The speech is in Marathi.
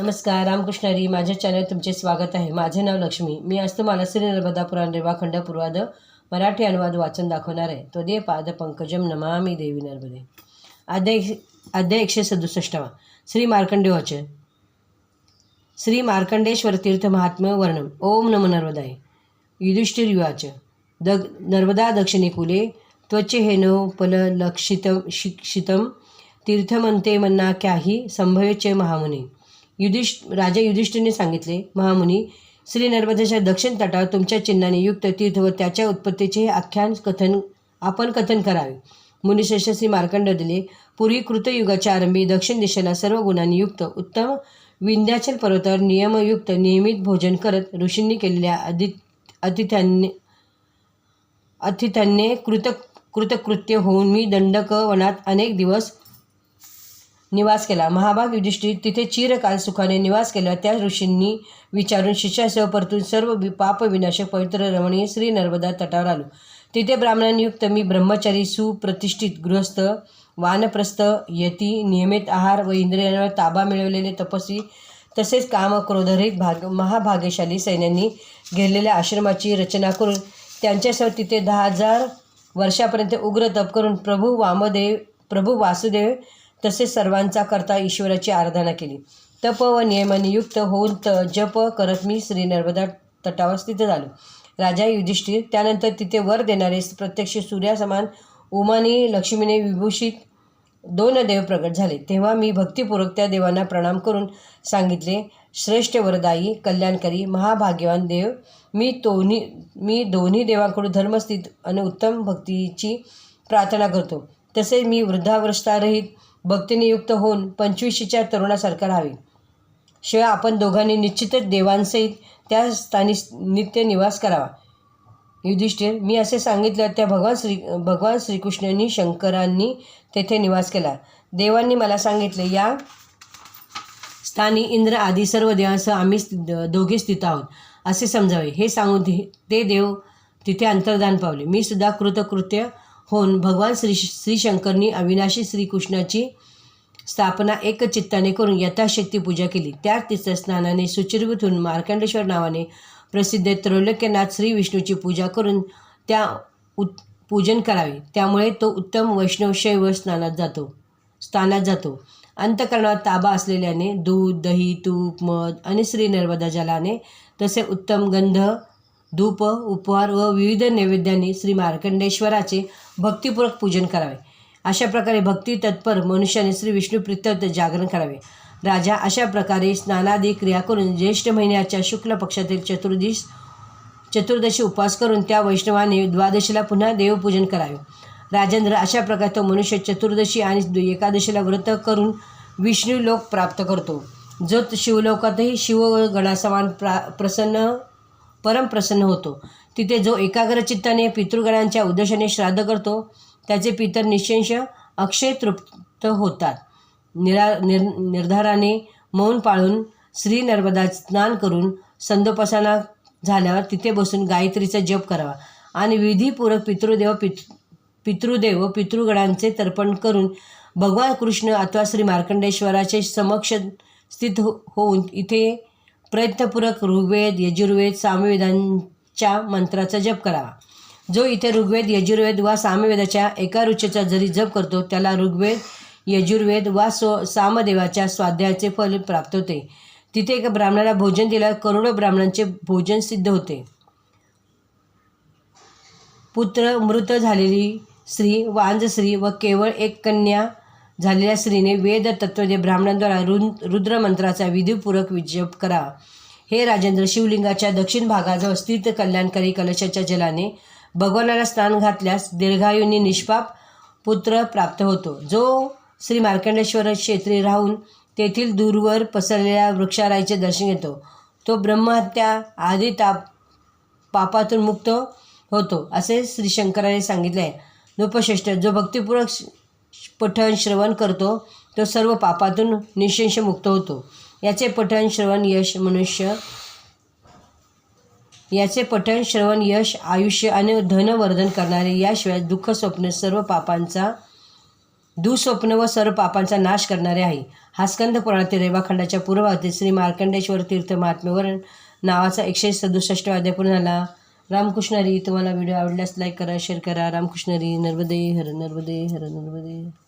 नमस्कार रामकृष्ण हरी. माझ्या चॅनल तुमचे स्वागत आहे. माझे नाव लक्ष्मी. मी आज तुम्हाला श्री नर्मदा पुराण रेवाखंड पूर्वाद मराठी अनुवाद वाचन दाखवणार आहे. तो दे पाद पंकजम नमामी देवी नर्मदे. अध्याय अध्याय एकशे सदुसष्टवा. श्री मार्कंडे वाचन. श्री मार्कंडेश्वर तीर्थ महात्म्य वर्णम. ओम नमो नर्मदाय. युधिष्ठिर युवाच. दग नर्मदा दक्षिणे कुले. त्वचे हेनोपल लक्षितम शिक्षितम तीर्थमंते मन्ना क्याही संभवेचे महामुनी. युधिष्ठ राजा युधिष्ठिरने सांगितले महामुनी श्री नर्मदेच्या दक्षिण तटावर तुमच्या चिन्हाने युक्त तीर्थ व त्याच्या उत्पत्तीचे आख्यान कथन आपण कथन करावे. मुनिश्रेष्ठ श्री मार्कंड दिले पूर्वी कृतयुगाच्या आरंभी दक्षिण दिशेला सर्व गुणांनी युक्त उत्तम विंध्याचल पर्वतावर नियमयुक्त नियमित भोजन करत ऋषींनी केलेल्या अदि अतिथ्यांनी अतिथ्यांनी कृत कृतकृत्य होऊन मी दंडक वनात अनेक दिवस निवास केला. महाभाग युधिष्ठिर तिथे चिरकाल सुखाने निवास केला. त्या ऋषींनी विचारून शिष्यासह परतून सर्व वि- पापविनाशक पवित्र रमणीय श्री नर्मदा तटावर आलो. तिथे ब्राह्मणांयुक्त मी ब्रह्मचारी सुप्रतिष्ठित गृहस्थ वानप्रस्थ यती नियमित आहार व इंद्रियांवर ताबा मिळवलेले तपस्वी तसेच कामक्रोधरहित भाग महाभाग्यशाली सैन्यांनी घेरलेल्या आश्रमाची रचना करून त्यांच्यासह तिथे दहा हजार वर्षापर्यंत उग्र तप करून प्रभू वामदेव प्रभू वासुदेव तसेच सर्वांचा करता ईश्वराची आराधना केली. तप व नियमाने युक्त होऊन त जप करत मी श्री नर्मदा तटावर स्थित झालो. राजा युधिष्ठिर त्यानंतर तिथे वर देणारे प्रत्यक्ष सूर्यासमान उमानी लक्ष्मीने विभूषित दोन देव प्रगट झाले. तेव्हा मी भक्तिपूर्वक त्या देवांना प्रणाम करून सांगितले श्रेष्ठ वरदायी कल्याणकारी महाभाग्यवान देव मी दोन्ही मी दोन्ही देवांकडून धर्मस्थित आणि उत्तम भक्तीची प्रार्थना करतो. तसेच मी वृद्धावस्थारहित भक्तीने युक्त होऊन पंचवीशीच्या तरुणासारखा राहावी. शिवाय आपण दोघांनी निश्चितच देवांसहित त्या स्थानी नित्य निवास करावा. युधिष्ठिर मी असे सांगितलं त्या भगवान श्री भगवान श्रीकृष्णांनी शंकरांनी तेथे निवास केला. देवांनी मला सांगितले या स्थानी इंद्र आदी सर्व देवांसह आम्ही दोघे स्थित आहोत असे समजावे. हे सांगून ते- ते देव तिथे अंतर्धान पावले. मी सुद्धा कृतकृत्य होऊन भगवान श्री श्रीशंकरनी अविनाशी श्रीकृष्णाची स्थापना एकचित्ताने करून यथाशक्ती पूजा केली. त्या तिथं स्नानाने होऊन मार्कंडेश्वर नावाने प्रसिद्ध त्रैलोक्यनाथ श्री विष्णूची पूजा करून त्या उत पूजन करावे. त्यामुळे तो उत्तम वैष्णव शैव स्नानात जातो स्थानात जातो. अंतकरणात ताबा असलेल्याने दूध दही तूप मध आणि श्री नर्मदा जलाने तसे उत्तम गंध धूप उपहार व विविध नैवेद्यांनी श्री मार्कंडेश्वराचे भक्तिपूर्वक पूजन करावे. अशा प्रकारे भक्ती तत्पर मनुष्याने श्री विष्णू प्रित्यर्थ जागरण करावे. राजा अशा प्रकारे स्नानादी क्रिया करून ज्येष्ठ महिन्याच्या शुक्ल पक्षातील चतुर्दिश चतुर्दशी उपवास करून त्या वैष्णवाने द्वादशीला पुन्हा देवपूजन करावे. राजेंद्र अशा प्रकारे तो मनुष्य चतुर्दशी आणि एकादशीला व्रत करून विष्णू लोक प्राप्त करतो. जो शिवलोकातही शिवगणासमान प्रा प्रसन्न परमप्रसन्न होतो. तिथे जो एकाग्रचित्ताने पितृगणांच्या उद्देशाने श्राद्ध करतो त्याचे पितर निशंश अक्षय तृप्त होतात. निरा निर निर्धाराने मौन पाळून श्री नर्मदा स्नान करून संदोपासना झाल्यावर तिथे बसून गायत्रीचा जप करावा आणि विधीपूर्वक पितृदेव पित पितृदेव पितृगणांचे तर्पण करून भगवान कृष्ण अथवा श्री मार्कंडेश्वराचे समक्ष स्थित हो होऊन इथे प्रयत्नपूर्वक ऋग्वेद यजुर्वेद सामवेदांच्या मंत्राचा जप करावा. जो इथे ऋग्वेद यजुर्वेद वा सामवेदाच्या एका रुचेचा जरी जप करतो त्याला ऋग्वेद यजुर्वेद वा स्व सामदेवाच्या स्वाध्यायाचे फल प्राप्त होते. तिथे एका ब्राह्मणाला भोजन दिल्यावर करोडो ब्राह्मणांचे भोजन सिद्ध होते. पुत्र मृत झालेली स्त्री वांज स्त्री व केवळ एक कन्या झालेल्या स्त्रीने वेद तत्वजे ब्राह्मणांद्वारा रुन रुद्रमंत्राचा विधीपूर्वक विजप करा. हे राजेंद्र शिवलिंगाच्या दक्षिण भागाजवळ स्थित कल्याणकारी कलशाच्या जलाने भगवानाला स्नान घातल्यास दीर्घायुनी निष्पाप पुत्र प्राप्त होतो. जो श्री मार्कंडेश्वर क्षेत्री राहून तेथील दूरवर पसरलेल्या वृक्षाराईचे दर्शन घेतो तो ब्रह्महत्या आदी ताप पापातून मुक्त होतो असे श्री शंकराने सांगितले आहे. नृपश्रेष्ठ जो भक्तिपूर्वक पठण श्रवण करतो तो सर्व पापातून निशंश मुक्त होतो. याचे पठण श्रवण यश मनुष्य याचे पठण श्रवण यश आयुष्य आणि धनवर्धन करणारे. याशिवाय दुःख स्वप्न सर्व पापांचा दुःस्वप्न व सर्व पापांचा नाश करणारे आहे. हा स्कंद पुराणातील रेवाखंडाच्या पूर्वावधी श्री मार्कंडेश्वर तीर्थ महात्म्यवर नावाचा एकशे सदुसष्ट अध्याय पूर्ण झाला रामकृष्ण हरी तुम्हाला व्हिडिओ आवडल्यास लाईक करा शेअर करा. रामकृष्ण हरी नर्मदे हर नर्मदे हर नर्मदे.